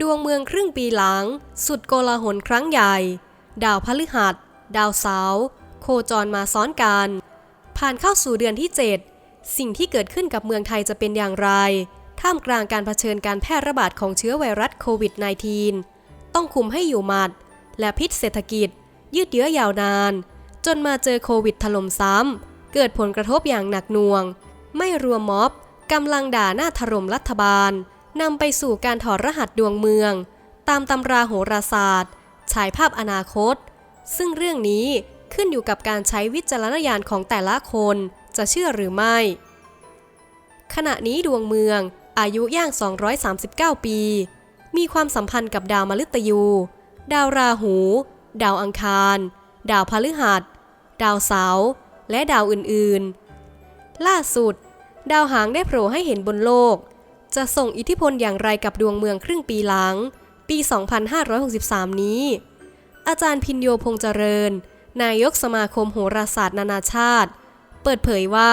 ดวงเมืองครึ่งปีหลัง สุดโกลาหลครั้งใหญ่ ดาวพฤหัส ดาวเสาร์โคจรมาซ้อนกัน ผ่านเข้าสู่เดือนที่ 7 สิ่งที่เกิดขึ้นกับเมืองไทยจะเป็นอย่างไร ท่ามกลางการเผชิญการแพร่ระบาดของเชื้อไวรัสโควิด -19 ต้องคุมให้อยู่หมัด และพิษเศรษฐกิจ ยืดเยื้อยาวนาน จนมาเจอโควิดถล่มซ้ำ เกิดผลกระทบอย่างหนักหน่วง ไม่รวมม็อบกำลังด่าหน้าถล่มรัฐบาล นำไปสู่การถอดรหัสดวงเมือง ตามตำราโหราศาสตร์ ฉายภาพอนาคต ซึ่งเรื่องนี้ขึ้นอยู่กับการใช้วิจารณญาณของแต่ละคน จะเชื่อหรือไม่ ขณะนี้ดวงเมืองอายุย่าง 239 ปี มีความสัมพันธ์กับดาวมฤตยู ดาวราหู ดาวอังคาร ดาวพฤหัส ดาวเสาร์ และดาวอื่นๆ ล่าสุด ดาวหางได้โผล่ให้เห็นบนโลก จะส่งอิทธิพลอย่างไรกับดวงเมืองครึ่งปีหลัง ปี 2563 นี้ อาจารย์พินโยพงษ์เจริญ นายกสมาคมโหราศาสตร์นานาชาติ เปิดเผยว่า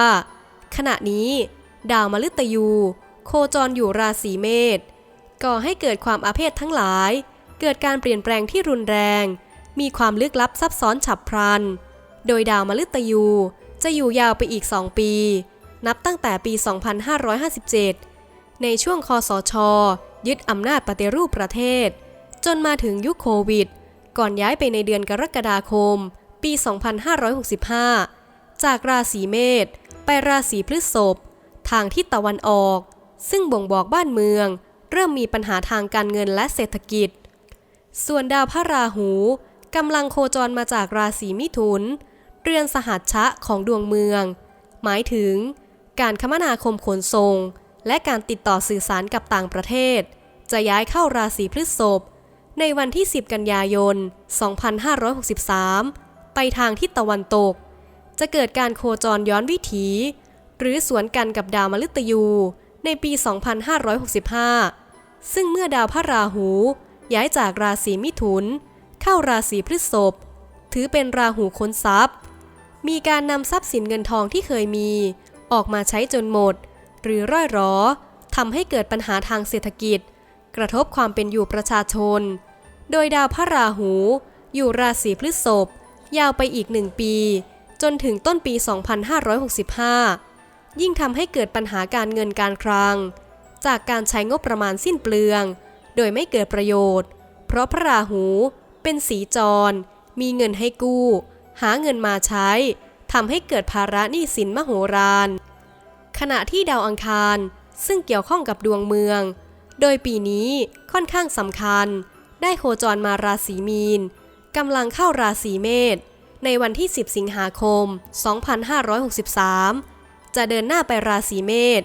ขณะนี้ ดาวมฤตยู โคจรอยู่ราศีเมษก่อให้เกิดความอาเพศทั้งหลาย เกิดการเปลี่ยนแปลงที่รุนแรง มีความลึกลับซับซ้อนฉับพลัน โดยดาวมฤตยูจะอยู่ยาวไปอีก 2 ปี นับตั้งแต่ปี 2557 ในช่วงคอสช ยึดอำนาจปฏิรูปประเทศ จนมาถึงยุคโควิด ก่อนย้ายไปในเดือนกรกฎาคม ปี 2565 จากราศีเมษไปราศีพฤษภทางทิศตะวันออก ซึ่งบ่งบอกบ้านเมือง เริ่มมีปัญหาทางการเงินและเศรษฐกิจ ส่วนดาวพระราหูกำลังโคจรมาจากราศีมิถุน เรือนสหัชชะของดวงเมือง หมายถึง การคมนาคมขนส่ง และการติดต่อสื่อสารกับต่างประเทศ จะย้ายเข้าราศีพฤษภในวันที่ 10 กันยายน 2563 ไปทางทิศตะวันตก จะเกิดการโคจรย้อนวิถี หรือสวนกันกับดาวมฤตยู ในปี 2565 ซึ่งเมื่อดาวพระราหู ย้ายจากราศีมิถุน เข้าราศีพฤษภถือเป็นราหูค้นทรัพย์ มีการนำทรัพย์สินเงินทองที่เคยมี ออกมาใช้จนหมด หรือร่อยหรอทำให้เกิดปัญหาทางเศรษฐกิจ กระทบความเป็นอยู่ประชาชน โดยดาวพระราหู อยู่ราศีพฤษภยาวไปอีกหนึ่งปี จนถึงต้นปี 2565 ยิ่งทำให้เกิดปัญหาการเงินการคลัง จากการใช้งบประมาณสิ้นเปลือง โดยไม่เกิดประโยชน์ เพราะพระราหูเป็นสีจร มีเงินให้กู้ หาเงินมาใช้ทำให้เกิดภาระหนี้สินมโหฬาร ขณะที่ดาวอังคาร ซึ่งเกี่ยวข้องกับดวงเมือง โดยปีนี้ค่อนข้างสำคัญ ได้โคจรมาราศีมีนกำลังเข้าราศีเมษในวันที่ 10 สิงหาคม 2563 จะเดินหน้าไปราศีเมษ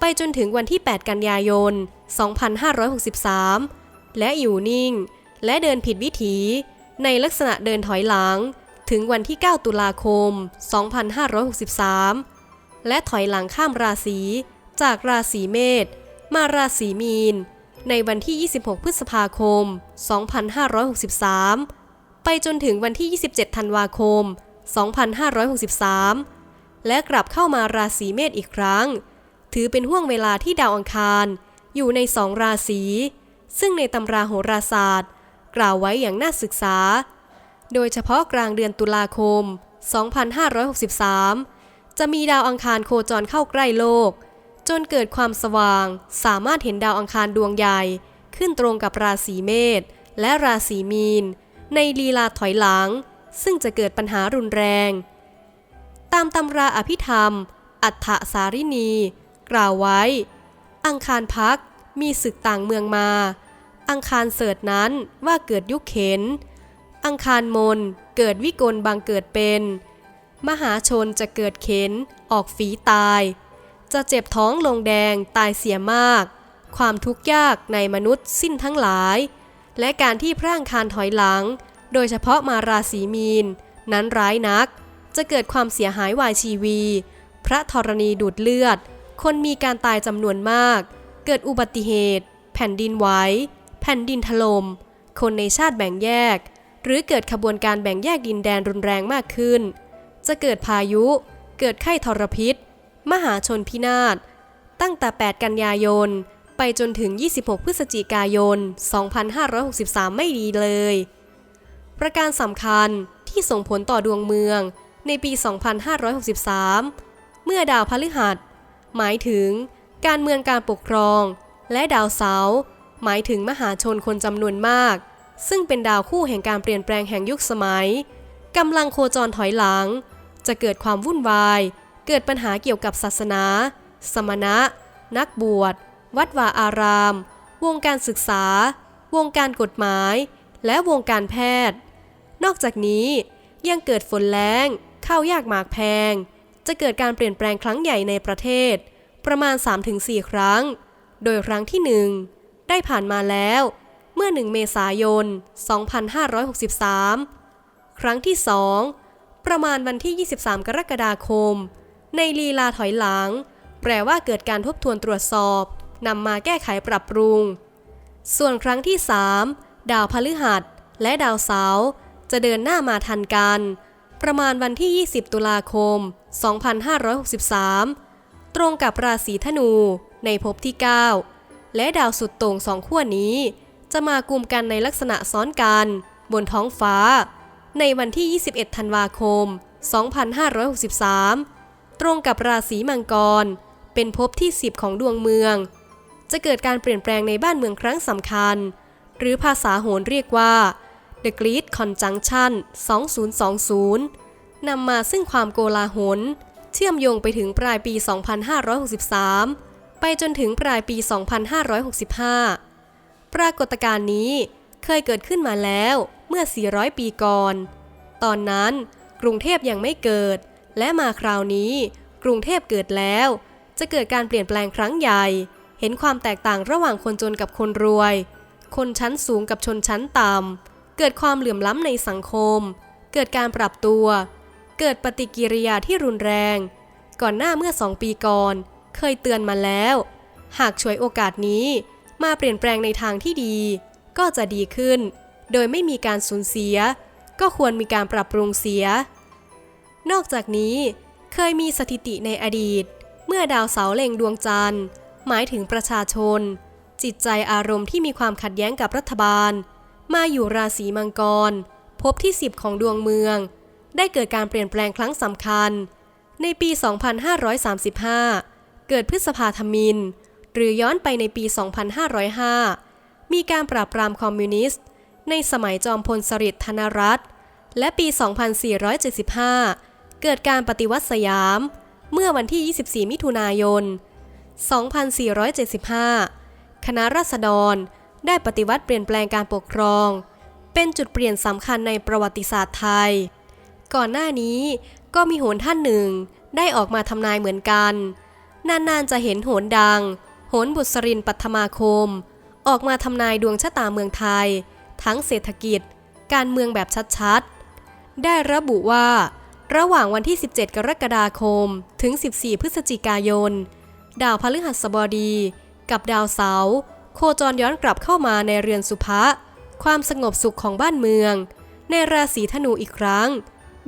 ไปจนถึงวันที่ 8 กันยายน 2563 และอยู่นิ่ง และเดินผิดวิถี ในลักษณะเดินถอยหลัง ถึงวันที่ 9 ตุลาคม 2563 และถอยหลังข้ามราศีจากราศีเมษมาราศีมีน ในวันที่ 26 พฤษภาคม 2563 ไปจนถึงวันที่ 27 ธันวาคม 2563 และกลับเข้ามาราศีเมษอีกครั้ง ถือเป็นห่วงเวลาที่ดาวอังคารอยู่ในสองราศี ซึ่งในตำราโหราศาสตร์ กล่าวไว้อย่างน่าศึกษา โดยเฉพาะกลางเดือนตุลาคม 2563 จะมีดาวอังคารโคจรเข้าใกล้โลก จนเกิดความสว่าง สามารถเห็นดาวอังคารดวงใหญ่ขึ้นตรงกับราศีเมษและราศีมีน ในลีลาถอยหลัง ซึ่งจะเกิดปัญหารุนแรง ตามตำราอภิธรรม อัฏฐสารินี กล่าวไว้ อังคารพักมีศึกต่างเมืองมา อังคารเสิร์ตนั้นว่าเกิดยุคเข็น อังคารมนเกิดวิกลบังเกิดเป็น มหาชนจะเกิดเข็น ออกฝีตาย จะเจ็บท้องลงแดงตายเสียมาก ความทุกข์ยากในมนุษย์สิ้นทั้งหลาย และการที่พร่างคารถอยหลัง โดยเฉพาะมาราศีมีน นั้นร้ายนัก จะเกิดความเสียหายวายชีวี พระธรณีดูดเลือด คนมีการตายจำนวนมาก เกิดอุบัติเหตุ แผ่นดินไหวแผ่นดินถลม่มคนในชาติแบ่งแยก หรือเกิดขบวนการแบ่งแยกดินแดนรุนแรงมากขึ้น จะเกิดพายุ เกิดไข้ทรพิษ มหาชนพินาศ ตั้งแต่ 8 กันยายน ไปจนถึง 26 พฤศจิกายน 2563 ไม่ดีเลย ประการสำคัญที่ส่งผลต่อดวงเมืองในปี 2563 เมื่อดาวพฤหัส หมายถึงการเมืองการปกครอง และดาวเสาร์หมายถึงมหาชนคนจำนวนมาก ซึ่งเป็นดาวคู่แห่งการเปลี่ยนแปลงแห่งยุคสมัย กำลังโคจรถอยหลัง จะเกิดความวุ่นวาย เกิดปัญหาเกี่ยวกับศาสนา สมณะ นักบวช วัดวาอาราม วงการศึกษา วงการกฎหมาย และวงการแพทย์ นอกจากนี้ยังเกิดฝนแล้งข้าวยากหมากแพง จะเกิดการเปลี่ยนแปลงครั้งใหญ่ในประเทศ ประมาณ 3-4 ครั้ง โดยครั้งที่ 1 ได้ผ่านมาแล้ว เมื่อ 1 เมษายน 2563 ครั้งที่2ประมาณวันที่ 23 กรกฎาคม ในลีลาถอยหลัง แปลว่าเกิดการทบทวนตรวจสอบนำมาแก้ไขปรับปรุง ส่วนครั้งที่ 3 ดาวพฤหัส และดาวเสาร์จะเดินหน้ามาทันกัน ประมาณวันที่ 20 ตุลาคม 2563 ตรงกับราศีธนูในภพที่ 9 และดาวสุดโต่งสองขั้วนี้ จะมากุมกันในลักษณะซ้อนกัน บนท้องฟ้า ในวันที่ 21 ธันวาคม 2563 ตรงกับราศีมังกร เป็นภพที่ 10 ของดวงเมือง จะเกิดการเปลี่ยนแปลงในบ้านเมืองครั้งสำคัญ หรือภาษาโหรเรียกว่า The Great Conjunction 2020 นำมาซึ่งความโกลาหล เชื่อมโยงไปถึงปลายปี 2563 ไปจนถึงปลายปี 2565 ปรากฏการณ์นี้ เคยเกิดขึ้นมาแล้วเมื่อ 400 ปีก่อน ตอนนั้นกรุงเทพยังไม่เกิด และมาคราวนี้ กรุงเทพเกิดแล้ว จะเกิดการเปลี่ยนแปลงครั้งใหญ่ เห็นความแตกต่างระหว่างคนจนกับคนรวย คนชั้นสูงกับชนชั้นต่ำเกิดความเหลื่อมล้ำในสังคม เกิดการปรับตัว เกิดปฏิกิริยาที่รุนแรง ก่อนหน้าเมื่อสองปีก่อน เคยเตือนมาแล้ว หากฉวยโอกาสนี้มาเปลี่ยนแปลงในทางที่ดี ก็จะดีขึ้น โดยไม่มีการสูญเสีย ก็ควรมีการปรับปรุงเสีย นอกจากนี้เคยมีสถิติในอดีต เมื่อดาวเสาเล็งดวงจันทร์ หมายถึงประชาชน จิตใจอารมณ์ที่มีความขัดแย้งกับรัฐบาล มาอยู่ราศีมังกร พบที่ 10 ของดวงเมือง ได้เกิดการเปลี่ยนแปลงครั้งสำคัญ ในปี 2535 เกิดพฤษภาธมิน หรือย้อนไปในปี 2505 มีการปราบปรามคอมมิวนิสต์ ในสมัยจอมพลสฤษดิ์ธนรัตน์และปี 2475 เกิดการปฏิวัติสยาม เมื่อวันที่ 24 มิถุนายน 2475 คณะราษฎรได้ปฏิวัติเปลี่ยนแปลงการปกครอง เป็นจุดเปลี่ยนสำคัญในประวัติศาสตร์ไทย ก่อนหน้านี้ก็มีโหนท่านหนึ่งได้ออกมาทำนายเหมือนกัน นานๆจะเห็นโหนดัง โหนบุษรินปัทมาคม ออกมาทำนายดวงชะตาเมืองไทย ทั้งเศรษฐกิจ การเมืองแบบชัดๆ ได้ระบุว่า ระหว่างวันที่ 17 กรกฎาคม ถึง 14 พฤศจิกายน ดาวพฤหัสบดี กับดาวเสาร์โคจรย้อนกลับเข้ามาในเรือนสุภะความสงบสุขของบ้านเมือง ในราศีธนูอีกครั้ง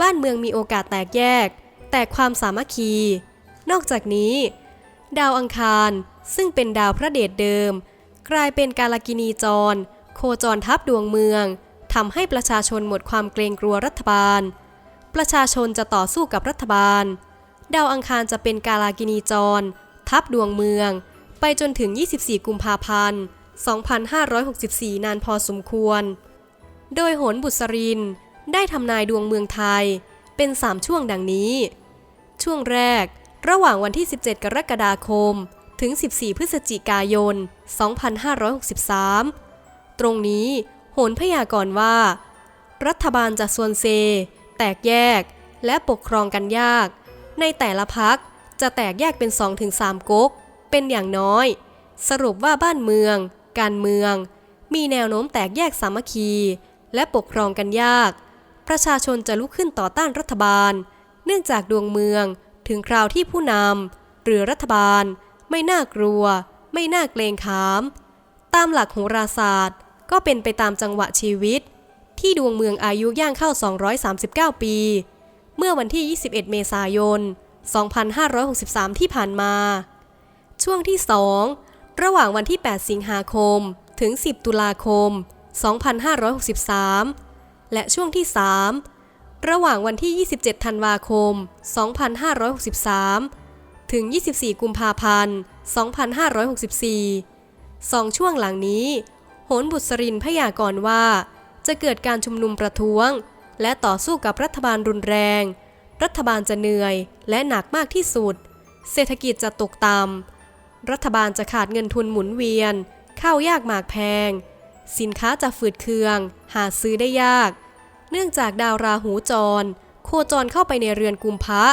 บ้านเมืองมีโอกาสแตกแยก แตกความสามัคคี นอกจากนี้ ดาวอังคารซึ่งเป็นดาวพระเดชเดิม กลายเป็นกาลกินีจร โคจรทับดวงเมืองทำให้ประชาชนหมดความเกรงกลัวรัฐบาล ประชาชนจะต่อสู้กับรัฐบาล ดาวอังคารจะเป็นกาลากินีจร ทับดวงเมือง ไปจนถึง 24 กุมภาพันธ์ 2564 นานพอสมควร โดยโหนบุษริน ได้ทำนายดวงเมืองไทยเป็น 3 ช่วงดังนี้ ช่วงแรก ระหว่างวันที่ 17 กรกฎาคม ถึง 14 พฤศจิกายน 2563 ตรงนี้โหนพยากรณ์ว่า รัฐบาลจะส่วนเซ แตกแยก และปกครองกันยาก ในแต่ละพักจะแตกแยกเป็น 2-3ก๊ก เป็นอย่างน้อย สรุปว่าบ้านเมือง การเมือง มีแนวโน้มแตกแยกสามัคคี และปกครองกันยาก ประชาชนจะลุกขึ้นต่อต้านรัฐบาล เนื่องจากดวงเมืองถึงคราวที่ผู้นำหรือรัฐบาล ไม่น่ากลัว ไม่น่าเกรงขาม ตามหลักโหราศาสตร์ ก็เป็นไปตามจังหวะชีวิต ที่ดวงเมืองอายุย่างเข้า 239 ปี เมื่อวันที่ 21 เมษายน 2563 ที่ผ่านมา ช่วงที่ 2 ระหว่างวันที่ 8 สิงหาคม ถึง 10 ตุลาคม 2563 และช่วงที่ 3 ระหว่างวันที่ 27 ธันวาคม 2563 ถึง 24 กุมภาพันธ์ 2564สองช่วงหลังนี้ โหนบุษรินพยากรณ์ว่า จะเกิดการชุมนุมประท้วง และต่อสู้กับรัฐบาลรุนแรง รัฐบาลจะเหนื่อยและหนักมากที่สุด เศรษฐกิจจะตกต่ำ รัฐบาลจะขาดเงินทุนหมุนเวียน ข้าวยากหมากแพง สินค้าจะฝืดเคือง หาซื้อได้ยาก เนื่องจากดาวราหูจร โคจรเข้าไปในเรือนกุมภะ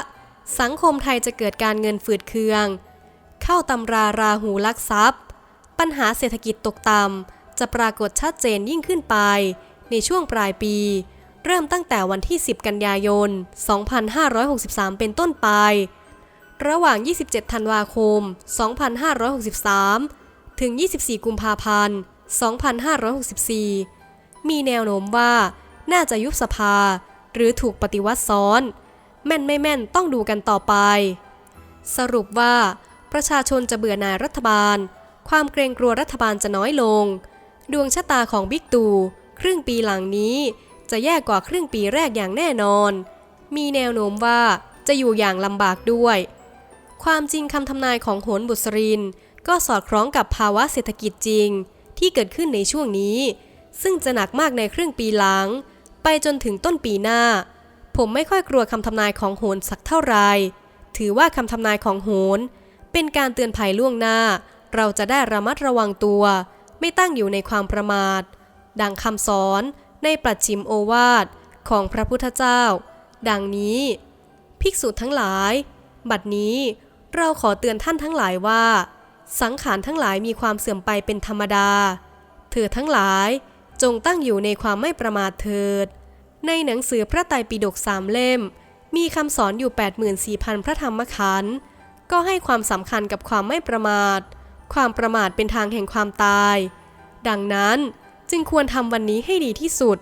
สังคมไทยจะเกิดการเงินฝืดเคือง เข้าตำราราหูลักทรัพย์ ปัญหาเศรษฐกิจตกต่ำจะปรากฏชัดเจนยิ่งขึ้นไป ในช่วงปลายปี เริ่มตั้งแต่วันที่ 10 กันยายน 2563 เป็นต้นไป ระหว่าง 27 ธันวาคม 2563 ถึง 24 กุมภาพันธ์ 2564 มีแนวโน้มว่าน่าจะยุบสภาหรือถูกปฏิวัติซ้อน แม่นไม่แม่นต้องดูกันต่อไป สรุปว่า ประชาชนจะเบื่อหน่ายรัฐบาล ความเกรงกลัวรัฐบาลจะน้อยลง ดวงชะตาของบิ๊กตู่ครึ่งปีหลังนี้ จะแย่กว่าครึ่งปีแรกอย่างแน่นอน มีแนวโน้มว่าจะอยู่อย่างลำบากด้วย ความจริงคำทำนายของโหนบุษริน ก็สอดคล้องกับภาวะเศรษฐกิจจริง ที่เกิดขึ้นในช่วงนี้ ซึ่งจะหนักมากในครึ่งปีหลัง ไปจนถึงต้นปีหน้า ผมไม่ค่อยกลัวคำทำนายของโหนสักเท่าไหร่ถือว่าคำทำนายของโหนเป็นการเตือนภัยล่วงหน้า เราจะได้ระมัดระวังตัว ไม่ตั้งอยู่ในความประมาท ดังคำสอนในปัจฉิมโอวาทของพระพุทธเจ้า ดังนี้ ภิกษุทั้งหลาย บัดนี้เราขอเตือนท่านทั้งหลายว่า สังขารทั้งหลายมีความเสื่อมไปเป็นธรรมดา เธอทั้งหลายจงตั้งอยู่ในความไม่ประมาทเถิด ในหนังสือพระไตรปิฎกสามเล่ม มีคำสอนอยู่ 84,000 พระธรรมขันธ์ก็ให้ความสำคัญกับความไม่ประมาท ความประมาทเป็นทางแห่งความตาย ดังนั้นจึงควรทำวันนี้ให้ดีที่สุด